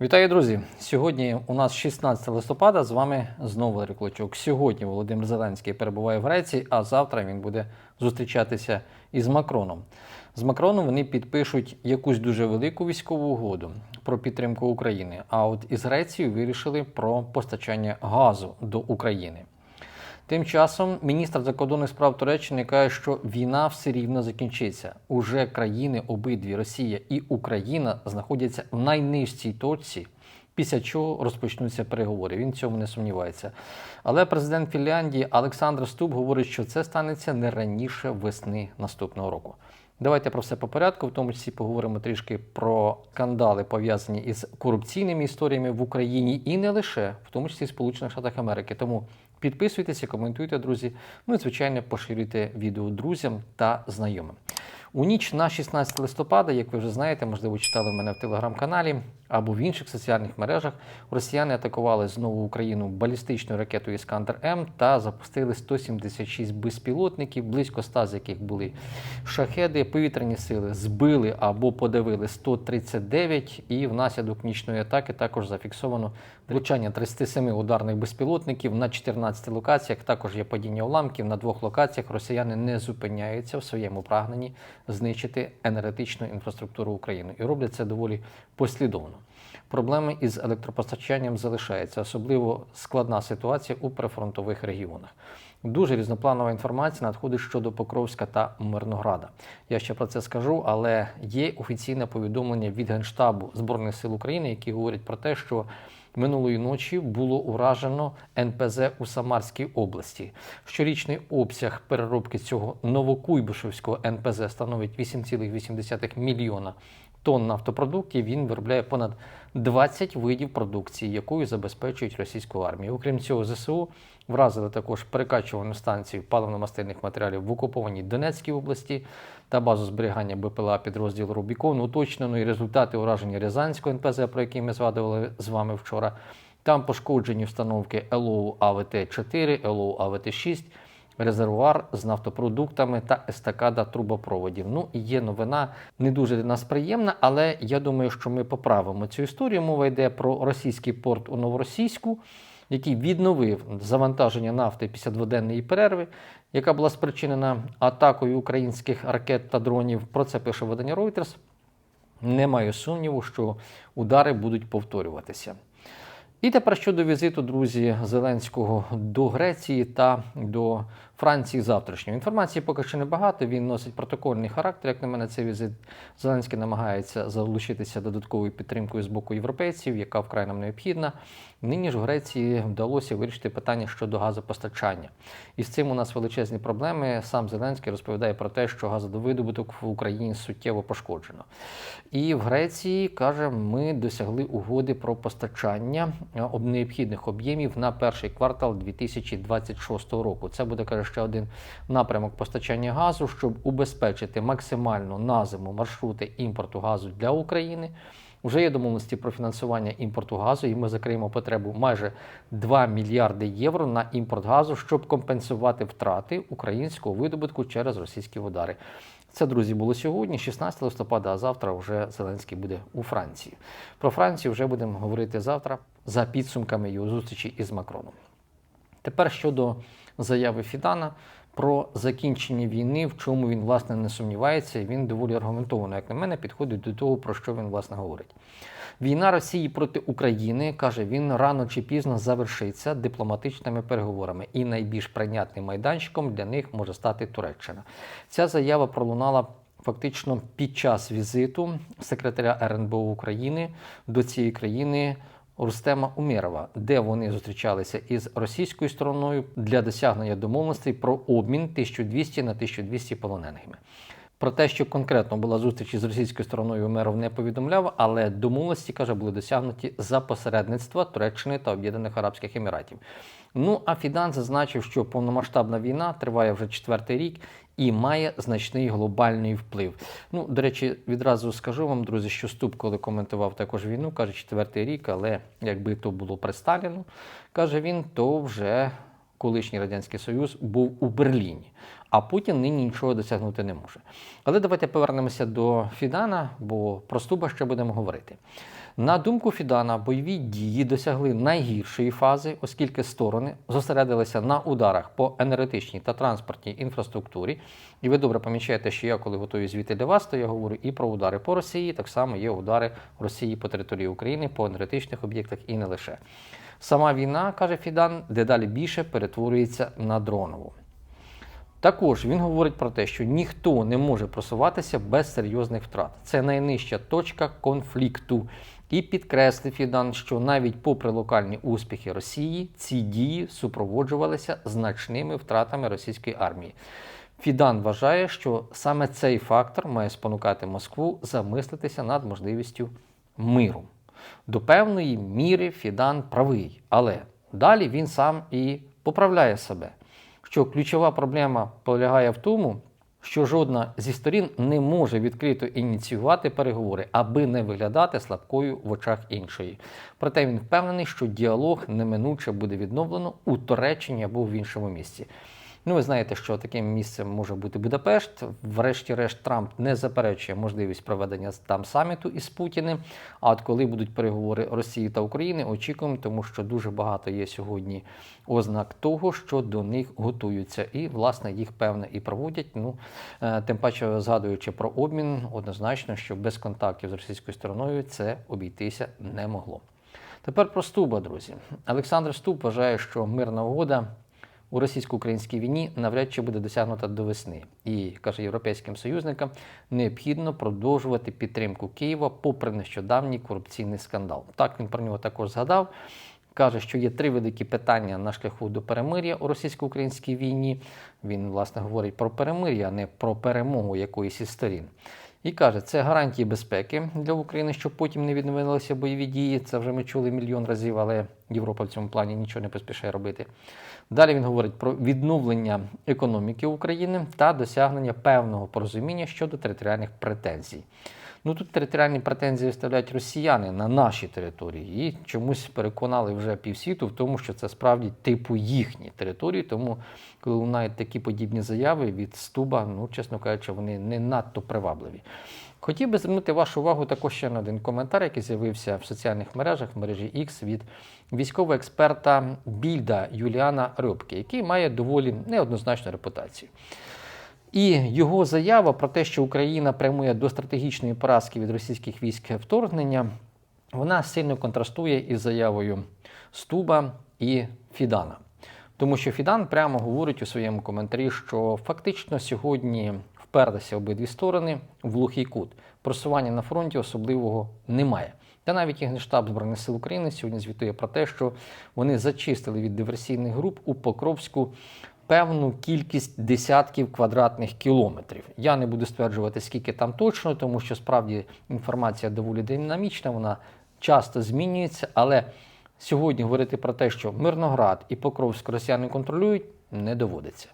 Вітаю, друзі! Сьогодні у нас 16 листопада. З вами знову Ларі Клочок. Сьогодні Володимир Зеленський перебуває в Греції, а завтра він буде зустрічатися із Макроном. З Макроном вони підпишуть якусь дуже велику військову угоду про підтримку України. А от із Грецією вирішили про постачання газу до України. Тим часом міністр закордонних справ Туреччини каже, що війна все рівно закінчиться. Уже країни обидві Росія і Україна знаходяться в найнижчій точці, після чого розпочнуться переговори. Він в цьому не сумнівається. Але президент Фінляндії Олександр Ступ говорить, що це станеться не раніше весни наступного року. Давайте про все по порядку, в тому числі поговоримо трішки про скандали, пов'язані із корупційними історіями в Україні і не лише, в тому числі в Сполучених Штатах Америки. Тому підписуйтеся, коментуйте, друзі. Ну і звичайно, поширюйте відео друзям та знайомим. У ніч на 16 листопада, як ви вже знаєте, можливо, читали мене в телеграм-каналі або в інших соціальних мережах, росіяни атакували знову Україну балістичною ракетою Іскандер М та запустили 176 безпілотників, близько 100 з яких були шахеди. Повітряні сили збили або подавили 139, і внаслідок нічної атаки також зафіксовано влучання 37 ударних безпілотників на 14 локаціях. Також є падіння уламків на двох локаціях. Росіяни не зупиняються в своєму прагненні знищити енергетичну інфраструктуру України і роблять це доволі послідовно. Проблеми із електропостачанням залишаються, особливо складна ситуація у прифронтових регіонах. Дуже різнопланова інформація надходить щодо Покровська та Мирнограда. Я ще про це скажу, але є офіційне повідомлення від Генштабу Збройних сил України, які говорять про те, що минулої ночі було уражено НПЗ у Самарській області. Щорічний обсяг переробки цього новокуйбишевського НПЗ становить 8,8 мільйона тонн нафтопродуктів. Він виробляє понад 20 видів продукції, якою забезпечують російську армію. Окрім цього, ЗСУ вразили також перекачувальну станцію паливно-мастильних матеріалів в окупованій Донецькій області та базу зберігання БПЛА підрозділу Рубікон. Уточнено і результати ураження Рязанського НПЗ, про який ми згадували з вами вчора. Там пошкоджені установки ЛОУ АВТ-4, ЛОУ АВТ-6, резервуар з нафтопродуктами та естакада трубопроводів. Ну і є новина не дуже для нас приємна, але я думаю, що ми поправимо цю історію. Мова йде про російський порт у Новоросійську, який відновив завантаження нафти після дводенної перерви, яка була спричинена атакою українських ракет та дронів. Про це пише видання Reuters. Немає сумніву, що удари будуть повторюватися. І тепер щодо візиту, друзі, Зеленського до Греції та до Франції завтрашньої. Інформації поки що небагато. Він носить протокольний характер. Як на мене, цей візит Зеленський намагається залучитися додатковою підтримкою з боку європейців, яка вкрай нам необхідна. Нині ж в Греції вдалося вирішити питання щодо газопостачання. І з цим у нас величезні проблеми. Сам Зеленський розповідає про те, що газодовидобуток в Україні суттєво пошкоджено. І в Греції каже, ми досягли угоди про постачання об необхідних об'ємів на перший квартал 2026 року. Це буде каже ще один напрямок постачання газу, щоб убезпечити максимально на зиму маршрути імпорту газу для України. Вже є домовленості про фінансування імпорту газу, і ми закриємо потребу майже 2 мільярди євро на імпорт газу, щоб компенсувати втрати українського видобутку через російські удари. Це, друзі, було сьогодні, 16 листопада, а завтра вже Зеленський буде у Франції. Про Францію вже будемо говорити завтра за підсумками його зустрічі із Макроном. Тепер щодо заяви Фідана про закінчення війни, в чому він власне не сумнівається, він доволі аргументовано, як на мене, підходить до того, про що він власне говорить. Війна Росії проти України каже він рано чи пізно завершиться дипломатичними переговорами, і найбільш прийнятним майданчиком для них може стати Туреччина. Ця заява пролунала. Фактично під час візиту секретаря РНБО України до цієї країни Рустема Умєрова, де вони зустрічалися із російською стороною для досягнення домовленостей про обмін 1200 на 1200 полоненими. Про те, що конкретно була зустріч із російською стороною, Умеров не повідомляв, але домовленості каже, були досягнуті за посередництва Туреччини та Об'єднаних Арабських Еміратів. Ну а Фідан зазначив, що повномасштабна війна триває вже четвертий рік і має значний глобальний вплив. Ну, до речі, відразу скажу вам, друзі, що Ступ, коли коментував також війну, каже, четвертий рік, але якби то було при Сталіну, каже він, то вже колишній радянський Союз був у Берліні. А Путін нині нічого досягнути не може. Але давайте повернемося до Фідана, бо про Стуба ще будемо говорити. На думку Фідана, бойові дії досягли найгіршої фази, оскільки сторони зосередилися на ударах по енергетичній та транспортній інфраструктурі. І ви добре помічаєте, що я, коли готую звіти для вас, то я говорю і про удари по Росії, так само є удари Росії по території України, по енергетичних об'єктах і не лише. Сама війна, каже Фідан, дедалі більше перетворюється на дронову. Також він говорить про те, що ніхто не може просуватися без серйозних втрат. Це найнижча точка конфлікту. І підкреслив Фідан, що навіть попри локальні успіхи Росії, ці дії супроводжувалися значними втратами російської армії. Фідан вважає, що саме цей фактор має спонукати Москву замислитися над можливістю миру. До певної міри Фідан правий, але далі він сам і поправляє себе що ключова проблема полягає в тому, що жодна зі сторін не може відкрито ініціювати переговори, аби не виглядати слабкою в очах іншої. Проте він впевнений, що діалог неминуче буде відновлено у Туреччині або в іншому місці. Ну, ви знаєте, що таким місцем може бути Будапешт. Врешті-решт, Трамп не заперечує можливість проведення там саміту із Путіним. А от коли будуть переговори Росії та України, очікуємо, тому що дуже багато є сьогодні ознак того, що до них готуються, і власне їх певне і проводять. Ну е, тим паче, згадуючи про обмін, однозначно, що без контактів з російською стороною це обійтися не могло. Тепер про Стуба, друзі. Олександр Стуб вважає, що мирна угода у російсько-українській війні навряд чи буде досягнута до весни. І каже європейським союзникам, необхідно продовжувати підтримку Києва попри нещодавній корупційний скандал. Так він про нього також згадав. Каже, що є три великі питання на шляху до перемир'я у російсько-українській війні. Він, власне, говорить про перемир'я, а не про перемогу якоїсь із сторін. І каже, це гарантії безпеки для України, щоб потім не відновилися бойові дії. Це вже ми чули мільйон разів, але Європа в цьому плані нічого не поспішає робити. Далі він говорить про відновлення економіки України та досягнення певного порозуміння щодо територіальних претензій. Ну тут територіальні претензії виставляють росіяни на наші території і чомусь переконали вже півсвіту в тому, що це справді типу їхні території. Тому, коли лунають такі подібні заяви від Стуба, ну чесно кажучи, вони не надто привабливі. Хотів би звернути вашу увагу також ще на один коментар, який з'явився в соціальних мережах в мережі X від військового експерта Більда Юліана Рибки, який має доволі неоднозначну репутацію. І його заява про те, що Україна прямує до стратегічної поразки від російських військ вторгнення, вона сильно контрастує із заявою Стуба і Фідана. Тому що Фідан прямо говорить у своєму коментарі, що фактично сьогодні вперлися обидві сторони в глухий кут. Просування на фронті особливого немає. Та навіть Генштаб Збройних сил України сьогодні звітує про те, що вони зачистили від диверсійних груп у Покровську певну кількість десятків квадратних кілометрів. Я не буду стверджувати, скільки там точно, тому що справді інформація доволі динамічна, вона часто змінюється, але сьогодні говорити про те, що Мирноград і Покровськ росіяни контролюють. Не доводиться.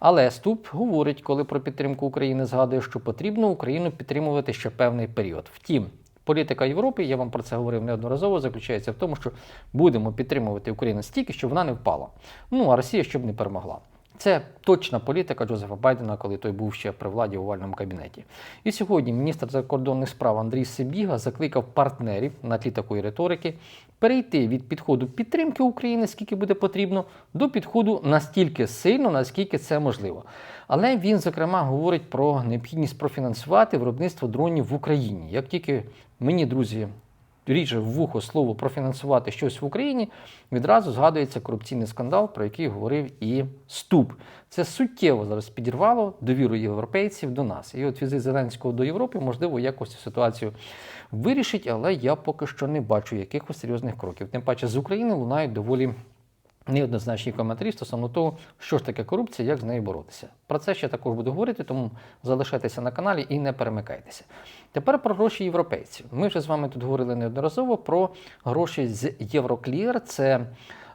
Але Ступ говорить, коли про підтримку України згадує, що потрібно Україну підтримувати ще певний період. Втім, політика Європи, я вам про це говорив неодноразово, заключається в тому, що будемо підтримувати Україну стільки, щоб вона не впала. Ну а Росія щоб не перемогла. Це точна політика Джозефа Байдена, коли той був ще при владі у овальному кабінеті. І сьогодні міністр закордонних справ Андрій Сибіга закликав партнерів на тлі такої риторики перейти від підходу підтримки України, скільки буде потрібно, до підходу настільки сильно, наскільки це можливо. Але він, зокрема, говорить про необхідність профінансувати виробництво дронів в Україні. Як тільки мені, друзі, ріже в вухо слово профінансувати щось в Україні, відразу згадується корупційний скандал, про який говорив і Ступ. Це суттєво зараз підірвало довіру європейців до нас. І от візит Зеленського до Європи, можливо, якось цю ситуацію вирішить, але я поки що не бачу якихось серйозних кроків. Тим паче з України лунають доволі. Неоднозначні коментарі стосовно того, що ж таке корупція, як з нею боротися. Про це ще також буду говорити, тому залишайтеся на каналі і не перемикайтеся. Тепер про гроші європейців. Ми вже з вами тут говорили неодноразово про гроші з Євроклір. Це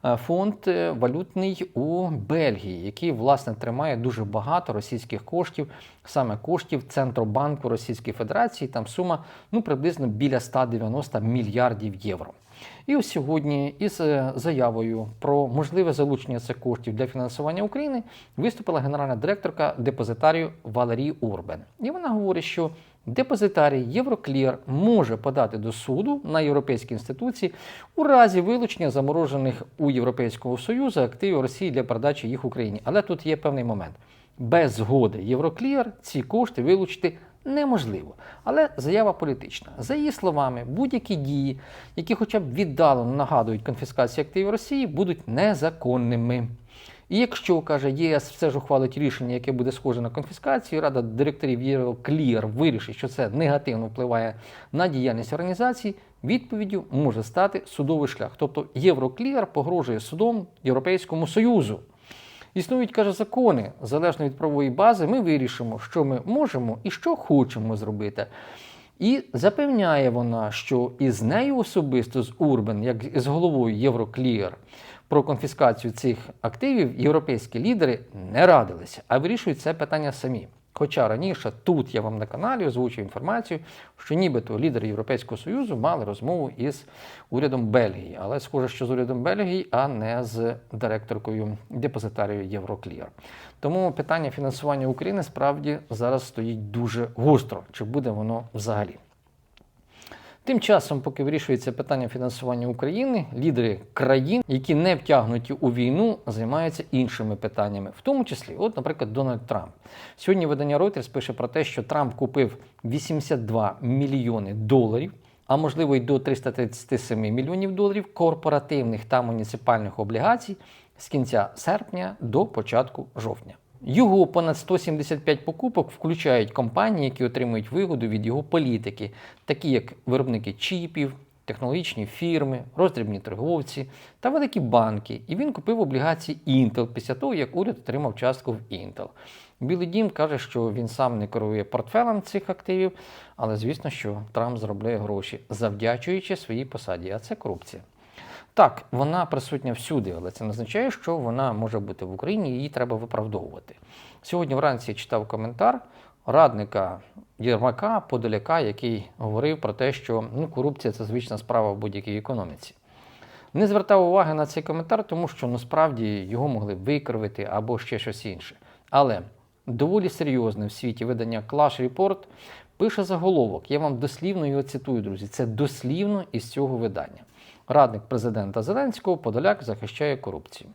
е, фонд е, валютний у Бельгії, який власне тримає дуже багато російських коштів, саме коштів Центробанку Російської Федерації. Там сума ну приблизно біля 190 мільярдів євро. І ось сьогодні із е, заявою про можливе залучення цих коштів для фінансування України виступила генеральна директорка депозитарію Валерій Урбен. І вона говорить, що депозитарій Євроклір може подати до суду на європейські інституції у разі вилучення заморожених у Європейського Союзу активів Росії для передачі їх Україні. Але тут є певний момент. Без згоди Євроклір ці кошти вилучити неможливо. Але заява політична. За її словами, будь-які дії, які хоча б віддалено нагадують конфіскацію активів Росії, будуть незаконними. І якщо, каже, ЄС все ж ухвалить рішення, яке буде схоже на конфіскацію, Рада директорів Євроклір вирішить, що це негативно впливає на діяльність організації, відповіддю може стати судовий шлях. Тобто Євроклір погрожує судом Європейському Союзу. Існують, каже, закони, залежно від правової бази, ми вирішимо, що ми можемо і що хочемо зробити. І запевняє вона, що із нею особисто з Урбен, як з головою Євроклієр, про конфіскацію цих активів європейські лідери не радилися, а вирішують це питання самі. Хоча раніше тут я вам на каналі озвучив інформацію, що нібито лідери Європейського Союзу мали розмову із урядом Бельгії, але схоже, що з урядом Бельгії, а не з директоркою депозитарію Євроклір. Тому питання фінансування України справді зараз стоїть дуже гостро. Чи буде воно взагалі? Тим часом, поки вирішується питання фінансування України, лідери країн, які не втягнуті у війну, займаються іншими питаннями, в тому числі, от, наприклад, Дональд Трамп. Сьогодні видання Reuters пише про те, що Трамп купив 82 мільйони доларів, а можливо й до 337 мільйонів доларів корпоративних та муніципальних облігацій з кінця серпня до початку жовтня. Його понад 175 покупок включають компанії, які отримують вигоду від його політики, такі як виробники чіпів, технологічні фірми, роздрібні торговці та великі банки. І він купив облігації Intel після того, як уряд отримав частку в Intel. Білий дім каже, що він сам не керує портфелем цих активів, але звісно, що Трамп заробляє гроші, завдячуючи своїй посаді, а це корупція. Так, вона присутня всюди, але це не означає, що вона може бути в Україні, її треба виправдовувати. Сьогодні вранці я читав коментар радника Єрмака Подоляка, який говорив про те, що ну, корупція це звична справа в будь-якій економіці. Не звертав уваги на цей коментар, тому що насправді його могли викривити або ще щось інше. Але доволі серйозне в світі видання Clash Report пише заголовок. Я вам дослівно його цитую, друзі. Це дослівно із цього видання. Радник президента Зеленського Подоляк захищає корупцію.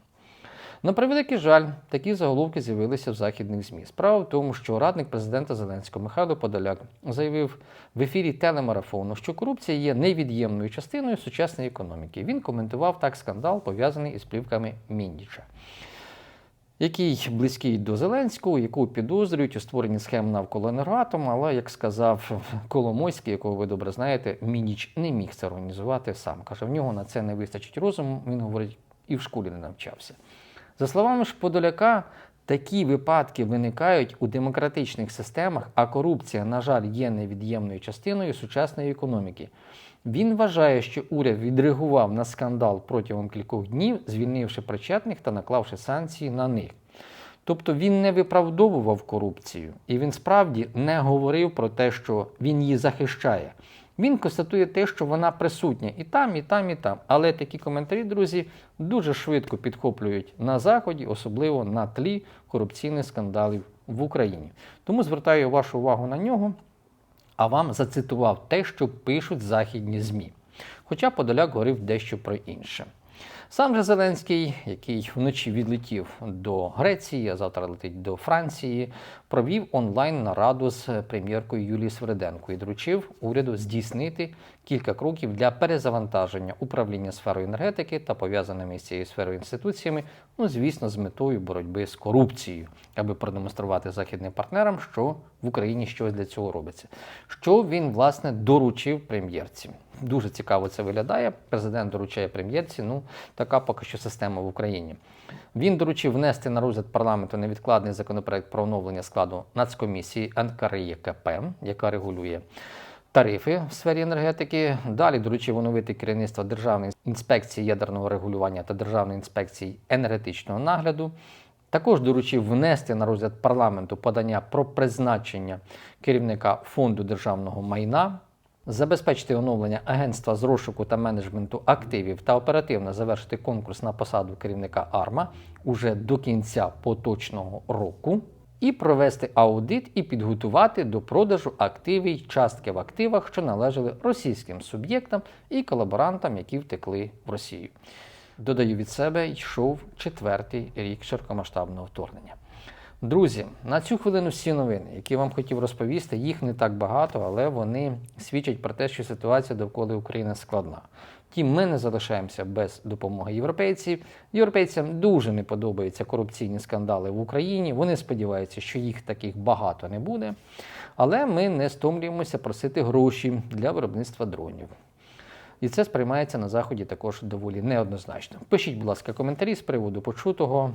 На превеликий жаль, такі заголовки з'явилися в західних ЗМІ. Справа в тому, що радник президента Зеленського Михайло Подоляк заявив в ефірі телемарафону, що корупція є невід'ємною частиною сучасної економіки. Він коментував так скандал, пов'язаний із плівками Міндіча який близький до Зеленського, яку підозрюють у створенні схем навколо енергоатому, але, як сказав Коломойський, якого ви добре знаєте, Мініч не міг це організувати сам. Каже, в нього на це не вистачить розуму, він говорить, і в школі не навчався. За словами ж Подоляка, такі випадки виникають у демократичних системах, а корупція, на жаль, є невід'ємною частиною сучасної економіки. Він вважає, що уряд відреагував на скандал протягом кількох днів, звільнивши причетних та наклавши санкції на них. Тобто він не виправдовував корупцію, і він справді не говорив про те, що він її захищає. Він констатує те, що вона присутня і там, і там, і там. Але такі коментарі, друзі, дуже швидко підхоплюють на Заході, особливо на тлі корупційних скандалів в Україні. Тому звертаю вашу увагу на нього а вам зацитував те, що пишуть західні ЗМІ. Хоча Подоляк говорив дещо про інше. Сам же Зеленський, який вночі відлетів до Греції, а завтра летить до Франції, провів онлайн нараду з прем'єркою Юлією Свериденко і доручив уряду здійснити кілька кроків для перезавантаження управління сферою енергетики та пов'язаними з цією сферою інституціями, ну звісно, з метою боротьби з корупцією, аби продемонструвати західним партнерам, що в Україні щось для цього робиться. Що він власне доручив прем'єрці? Дуже цікаво це виглядає. Президент доручає прем'єрці. Ну така поки що система в Україні. Він доручив внести на розгляд парламенту невідкладний законопроект про оновлення складу нацкомісії НКРЄКП, яка регулює. Тарифи в сфері енергетики. Далі доручив оновити керівництво Державної інспекції ядерного регулювання та Державної інспекції енергетичного нагляду. Також доручив внести на розгляд парламенту подання про призначення керівника фонду державного майна забезпечити оновлення агентства з розшуку та менеджменту активів та оперативно завершити конкурс на посаду керівника АРМА уже до кінця поточного року. і провести аудит і підготувати до продажу активів частки в активах, що належали російським суб'єктам і колаборантам, які втекли в Росію. Додаю від себе, йшов четвертий рік широкомасштабного вторгнення. Друзі, на цю хвилину всі новини, які вам хотів розповісти, їх не так багато, але вони свідчать про те, що ситуація довкола України складна. Втім, ми не залишаємося без допомоги європейців. Європейцям дуже не подобаються корупційні скандали в Україні. Вони сподіваються, що їх таких багато не буде. Але ми не стомлюємося просити гроші для виробництва дронів. І це сприймається на заході також доволі неоднозначно. Пишіть, будь ласка, коментарі з приводу почутого.